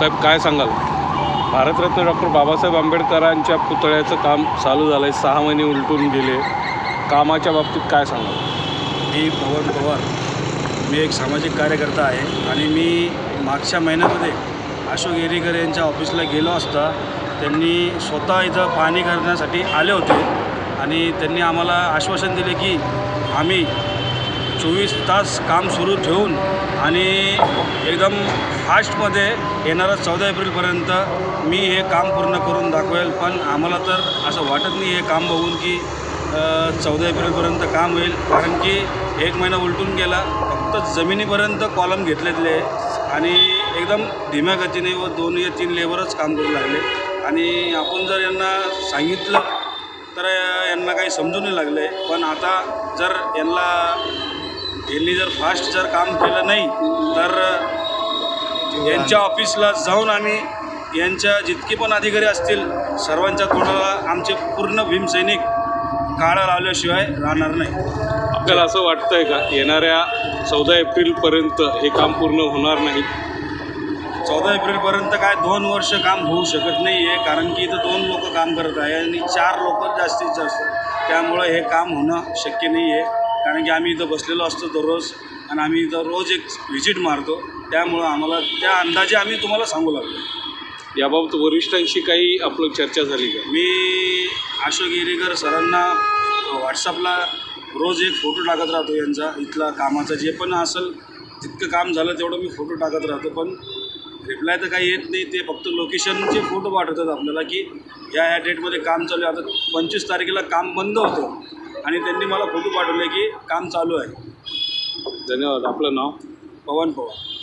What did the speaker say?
साहेब काय सांगाल? भारतरत्न डॉक्टर बाबासाहेब आंबेडकरांच्या पुतळ्याचं काम चालू झालं आहे सहा महिने उलटून गेले. कामाच्या बाबतीत काय सांगाल? मी पवन पवार. मी एक सामाजिक कार्यकर्ता आहे आणि मी मागच्या महिन्यामध्ये अशोक येरीकर यांच्या ऑफिसला गेलो असता त्यांनी स्वतः इथं पाहणी करण्यासाठी आले होते आणि त्यांनी आम्हाला आश्वासन दिले की आम्ही चोवीस तास काम सुरू ठेवून आणि एकदम फास्टमध्ये येणारा चौदा एप्रिलपर्यंत मी हे काम पूर्ण करून दाखवेल. पण आम्हाला तर असं वाटत नाही हे काम बघून की चौदा एप्रिलपर्यंत काम होईल. कारण की एक महिना उलटून गेला फक्त जमिनीपर्यंत कॉलम घेतलेले आणि एकदम धीम्या गतीने व दोन या तीन लेबरच काम करू लागले. आणि आपण जर यांना सांगितलं तर यांना काही समजून नाही लागलं. आहे पण आता जर यांना यांनी जर फास्ट जर काम केलं नाही तर यांच्या ऑफिसला जाऊन आम्ही यांच्या जितके पण अधिकारी असतील सर्वांच्या तोंडाला आमचे पूर्ण भीमसैनिक काळा लावल्याशिवाय राहणार नाही. आपल्याला असं वाटतंय का येणाऱ्या चौदा एप्रिलपर्यंत हे काम पूर्ण होणार नाही? चौदा एप्रिलपर्यंत काय दोन वर्ष काम होऊ शकत नाही आहे कारण की इथं दोन लोक काम करत आहे आणि चार लोक जास्तीत जास्त. त्यामुळं हे काम होणं शक्य नाही आहे कारण की आम्ही इथं बसलेलो असतो दररोज आणि आम्ही इथं रोज एक व्हिजिट मारतो. त्यामुळं आम्हाला त्या अंदाजे आम्ही तुम्हाला सांगू लागलो. याबाबत वरिष्ठांशी काही आपलं चर्चा झाली का? मी अशोक इरेकर सरांना व्हॉट्सअपला रोज एक फोटो टाकत राहतो यांचा. इथला कामाचा जे पण असेल जितकं काम झालं तेवढं मी फोटो टाकत राहतो. पण रिप्लाय तर काही येत नाही. ते फक्त लोकेशनचे फोटो पाठवतात आपल्याला की या या डेटमध्ये काम चालू आहे. आता पंचवीस तारखेला काम बंद होतं. आणि त्यांनी मला फोटो पाठवले की काम चालू आहे. धन्यवाद. आपलं नाव? पवन पवार.